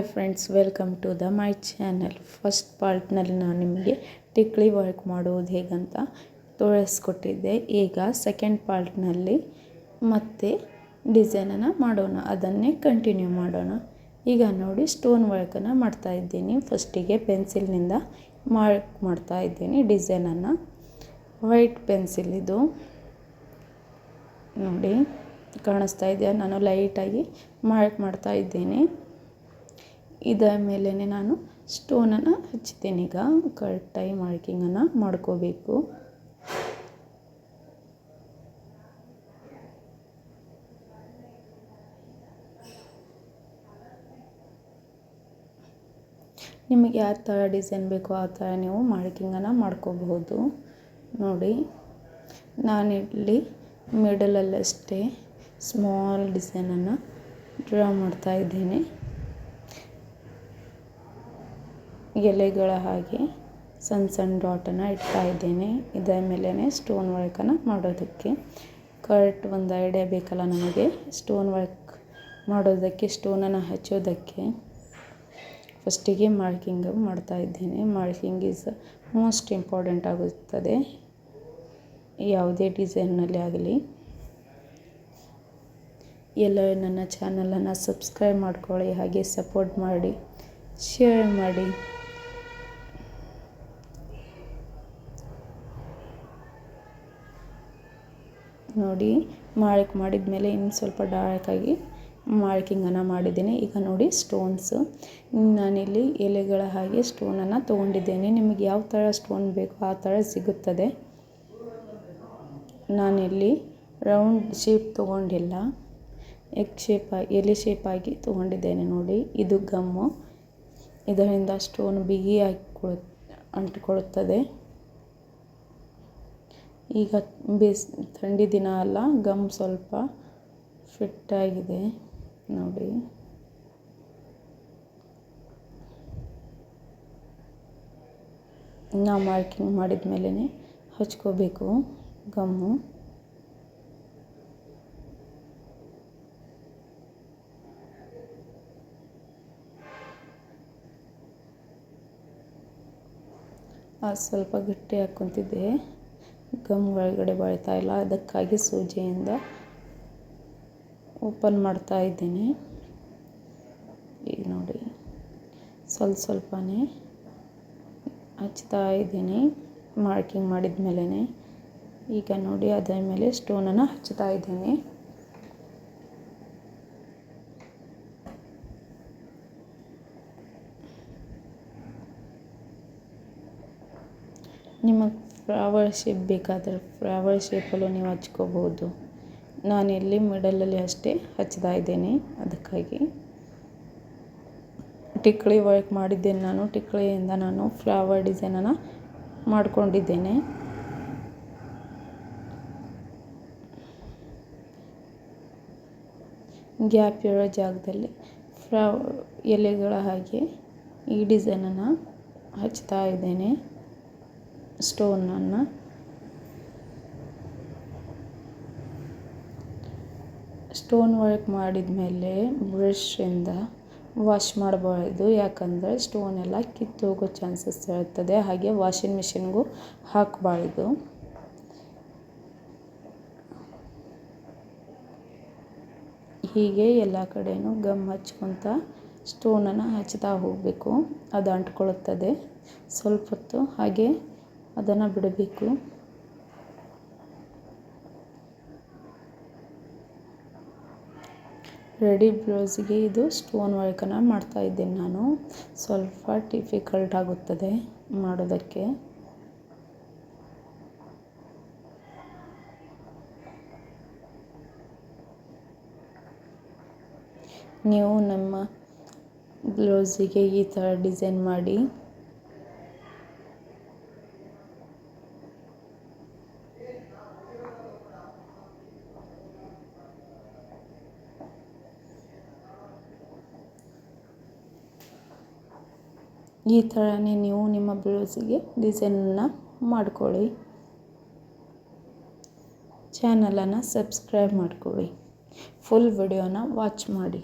Hi friends welcome to the my channel first ಪಾರ್ಟ್ನಲ್ಲಿ ನಾನು ನಿಮಗೆ ಟಿಕ್ಲಿ work ಮಾಡುವುದು ಹೇಗಂತ ತೋರಿಸ್ಕೊಟ್ಟಿದ್ದೆ. ಈಗ ಸೆಕೆಂಡ್ ಪಾರ್ಟ್ನಲ್ಲಿ ಮತ್ತೆ ಡಿಸೈನನ್ನು ಮಾಡೋಣ. ಅದನ್ನೇ ಕಂಟಿನ್ಯೂ ಮಾಡೋಣ. ಈಗ ನೋಡಿ ಸ್ಟೋನ್ ವರ್ಕನ್ನು ಮಾಡ್ತಾ ಇದ್ದೀನಿ. ಫಸ್ಟಿಗೆ ಪೆನ್ಸಿಲ್ನಿಂದ ಮಾರ್ಕ್ ಮಾಡ್ತಾ ಇದ್ದೀನಿ ಡಿಸೈನನ್ನು ವೈಟ್ ಪೆನ್ಸಿಲ್ ಇದು. ನೋಡಿ, ಕಾಣಿಸ್ತಾ ಇದೆಯಾ? ನಾನು ಲೈಟಾಗಿ ಮಾರ್ಕ್ ಮಾಡ್ತಾ ಇದ್ದೀನಿ. ಇದರ ಮೇಲೇ ನಾನು ಸ್ಟೋನನ್ನು ಹಚ್ತೀನಿ ಈಗ ಕರೆಕ್ಟಾಗಿ ಮಾರ್ಕಿಂಗನ್ನು ಮಾಡ್ಕೋಬೇಕು. ನಿಮಗೆ ಯಾವ ಥರ ಡಿಸೈನ್ ಬೇಕೋ ಆ ಥರ ನೀವು ಮಾರ್ಕಿಂಗನ್ನು ಮಾಡ್ಕೋಬಹುದು. ನೋಡಿ, ನಾನಿಲ್ಲಿ ಮಿಡಲಲ್ಲಷ್ಟೇ ಸ್ಮಾಲ್ ಡಿಸೈನನ್ನು ಡ್ರಾ ಮಾಡ್ತಾ ಇದ್ದೀನಿ. ಎಲೆಗಳ ಹಾಗೆ ಸಣ್ಣ ಸಣ್ಣ ಡಾಟನ್ನು ಇಡ್ತಾ ಇದ್ದೇನೆ. ಇದರ ಮೇಲೇ ಸ್ಟೋನ್ ವರ್ಕನ್ನು ಮಾಡೋದಕ್ಕೆ. ಕರ್ಟ್ ಒಂದು ಐಡಿಯಾ ಬೇಕಲ್ಲ ನಮಗೆ. ಸ್ಟೋನ್ ವರ್ಕ್ ಮಾಡೋದಕ್ಕೆ ಸ್ಟೋನನ್ನು ಹಚ್ಚೋದಕ್ಕೆ ಫಸ್ಟಿಗೆ ಮಾರ್ಕಿಂಗ್ ಮಾಡ್ತಾ ಇದ್ದೇನೆ. ಮಾರ್ಕಿಂಗ್ ಈಸ್ ಮೋಸ್ಟ್ ಇಂಪಾರ್ಟೆಂಟ್ ಆಗುತ್ತದೆ. ಯಾವುದೇ ಡಿಸೈನ್ನಲ್ಲಿ ಆಗಲಿ. ಎಲ್ಲರೂ ನನ್ನ ಚಾನಲನ್ನು ಸಬ್ಸ್ಕ್ರೈಬ್ ಮಾಡ್ಕೊಳ್ಳಿ. ಹಾಗೆ ಸಪೋರ್ಟ್ ಮಾಡಿ. ಶೇರ್ ಮಾಡಿ. ನೋಡಿ ಮಾಳಕ್ಕೆ ಮಾಡಿದ ಮೇಲೆ ಇನ್ನು ಸ್ವಲ್ಪ ಡಾರ್ಕಾಗಿ ಮಾರ್ಕಿಂಗನ್ನು ಮಾಡಿದ್ದೀನಿ. ಈಗ ನೋಡಿ ಸ್ಟೋನ್ಸು ನಾನಿಲ್ಲಿ ಎಲೆಗಳ ಹಾಗೆ ಸ್ಟೋನನ್ನು ತೊಗೊಂಡಿದ್ದೇನೆ. ನಿಮಗೆ ಯಾವ ಥರ ಸ್ಟೋನ್ ಬೇಕೋ ಆ ಥರ ಸಿಗುತ್ತದೆ. ನಾನಿಲ್ಲಿ ರೌಂಡ್ ಶೇಪ್ ತೊಗೊಂಡಿಲ್ಲ. ಎಗ್ ಶೇಪ್ ಎಲೆ ಶೇಪಾಗಿ ತೊಗೊಂಡಿದ್ದೇನೆ ನೋಡಿ. ಇದು ಗಮ್ಮು. ಇದರಿಂದ ಸ್ಟೋನ್ ಬಿಗಿಯಾಗಿ ಅಂಟಿಕೊಳ್ಳುತ್ತದೆ. ಈಗ ಬೇಸ್ ಥಂಡಿ ದಿನ ಅಲ್ಲ, ಗಮ್ ಸ್ವಲ್ಪ ಫಿಟ್ಟಾಗಿದೆ. ನೋಡಿ. ನಾವು ಮಾರ್ಕಿಂಗ್ ಮಾಡಿದ ಮೇಲೇ ಹಚ್ಕೋಬೇಕು ಗಮ್ಮು. ಸ್ವಲ್ಪ ಗಟ್ಟಿ ಹಾಕ್ಕೊತಿದ್ದೆ. ಗಮ್ ಒಳಗಡೆ ಬಾಳ್ತಾ ಇಲ್ಲ. ಅದಕ್ಕಾಗಿ ಸೂಜಿಯಿಂದ ಓಪನ್ ಮಾಡ್ತಾ ಇದ್ದೀನಿ. ಈಗ ನೋಡಿ, ಸ್ವಲ್ಪ ಸ್ವಲ್ಪನೇ ಹಚ್ತಾ ಇದ್ದೀನಿ. ಮಾರ್ಕಿಂಗ್ ಮಾಡಿದ ಮೇಲೇ ಈಗ ನೋಡಿ ಅದರ ಮೇಲೆ ಸ್ಟೋನನ್ನು ಹಚ್ತಾ ಇದ್ದೀನಿ. ನಿಮಗೆ ಫ್ಲವರ್ ಶೇಪ್ ಬೇಕಾದರೆ ಫ್ಲವರ್ ಶೇಪಲ್ಲೂ ನೀವು ಹಚ್ಕೋಬೋದು. ನಾನಿಲ್ಲಿ ಮಿಡಲಲ್ಲಿ ಅಷ್ಟೇ ಹಚ್ತಾ ಇದ್ದೇನೆ ಅದಕ್ಕಾಗಿ. ಟಿಕ್ಳಿ ವರ್ಕ್ ಮಾಡಿದ್ದೇನೆ ನಾನು, ಟಿಕ್ಳಿಯಿಂದ ನಾನು ಫ್ಲವರ್ ಡಿಸೈನನ್ನು ಮಾಡಿಕೊಂಡಿದ್ದೇನೆ. ಗ್ಯಾಪ್ ಇರೋ ಜಾಗದಲ್ಲಿ ಫ್ಲವ ಎಲೆಗಳ ಹಾಗೆ ಈ ಡಿಸೈನನ್ನು ಹಚ್ತಾ ಇದ್ದೇನೆ. ಸ್ಟೋನನ್ನು. ಸ್ಟೋನ್ ವರ್ಕ್ ಮಾಡಿದ ಮೇಲೆ ಬ್ರಷಿಂದ ವಾಶ್ ಮಾಡಬಾರ್ದು ಯಾಕಂದರೆ ಸ್ಟೋನ್ ಎಲ್ಲ ಕಿತ್ತು ಹೋಗೋ ಚಾನ್ಸಸ್ ಇರುತ್ತದೆ. ಹಾಗೆ ವಾಷಿಂಗ್ ಮಿಷಿನ್ಗೂ ಹಾಕಬಾರ್ದು. ಹೀಗೆ ಎಲ್ಲ ಕಡೆಯೂ ಗಮ್ ಹಚ್ಕೊತ ಸ್ಟೋನನ್ನು ಹಚ್ತಾ ಹೋಗಬೇಕು. ಅದು ಅಂಟ್ಕೊಳ್ಳುತ್ತದೆ. ಸ್ವಲ್ಪ ಹೊತ್ತು ಹಾಗೆ ಅದನ್ನು ಬಿಡಬೇಕು. ರೆಡಿ ಬ್ಲೌಸಿಗೆ ಇದು ಸ್ಟೋನ್ ವರ್ಕನ್ನು ಮಾಡ್ತಾ ಇದ್ದೀನಿ ನಾನು. ಸ್ವಲ್ಪ ಡಿಫಿಕಲ್ಟ್ ಆಗುತ್ತದೆ ಮಾಡೋದಕ್ಕೆ. ನೀವು ನಮ್ಮ ಬ್ಲೌಸಿಗೆ ಈ ಥರ ಡಿಸೈನ್ ಮಾಡಿ ಈ ಥರನೇ ನೀವು ನಿಮ್ಮ ಬ್ಲೌಸಿಗೆ ಡಿಸೈನನ್ನು ಮಾಡ್ಕೊಳ್ಳಿ. ಚಾನಲನ್ನು ಸಬ್ಸ್ಕ್ರೈಬ್ ಮಾಡ್ಕೊಳ್ಳಿ. ಫುಲ್ ವಿಡಿಯೋನ ವಾಚ್ ಮಾಡಿ.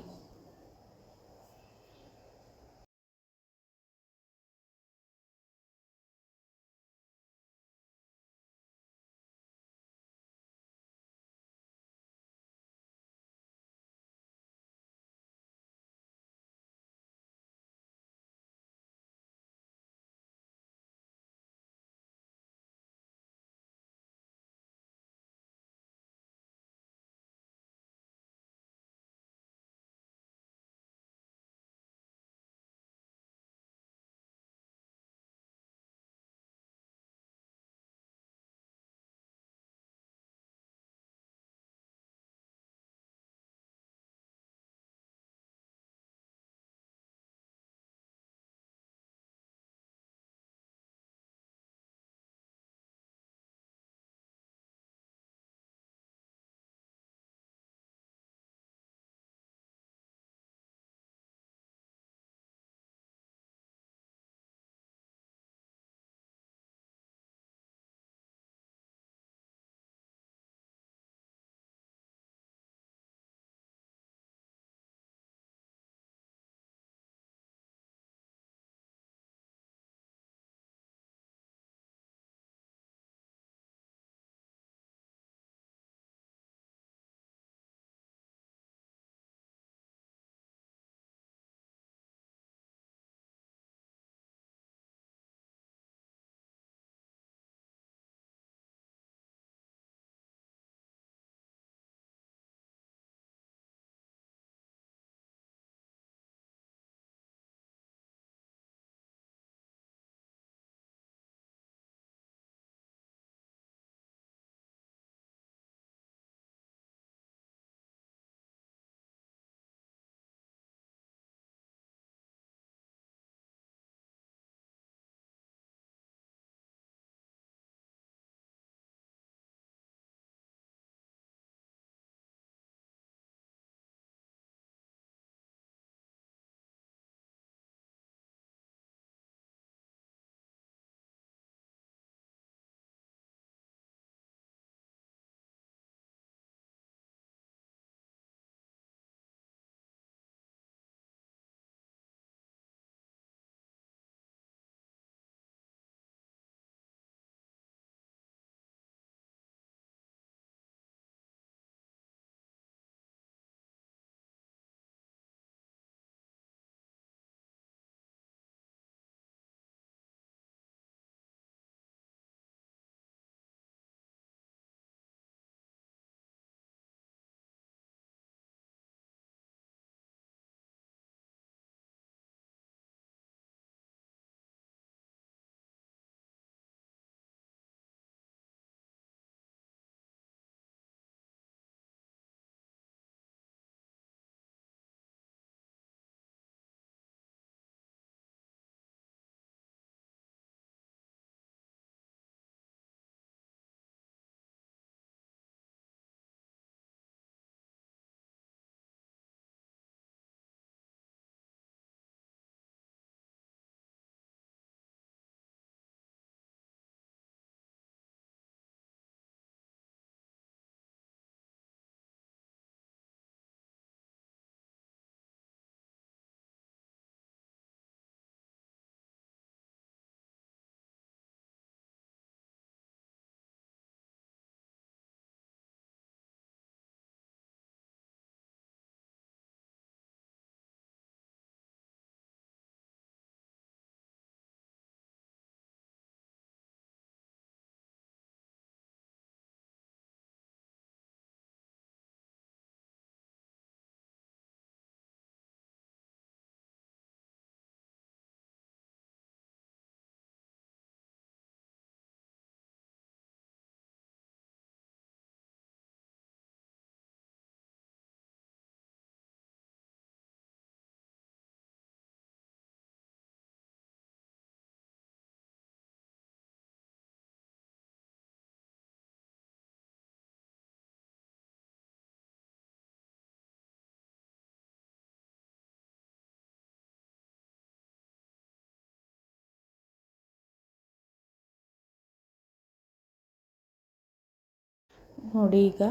ನೋಡಿ ಈಗ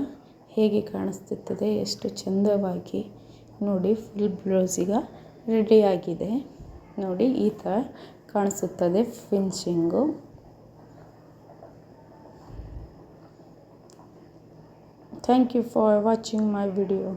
ಹೇಗೆ ಕಾಣಿಸ್ತಿರ್ತದೆ, ಎಷ್ಟು ಚಂದವಾಗಿ ನೋಡಿ ಫುಲ್ ಬ್ಲೌಸ್ ಈಗ ರೆಡಿಯಾಗಿದೆ ನೋಡಿ ಈ ಥರ ಕಾಣಿಸುತ್ತದೆ finishing thank you for watching my video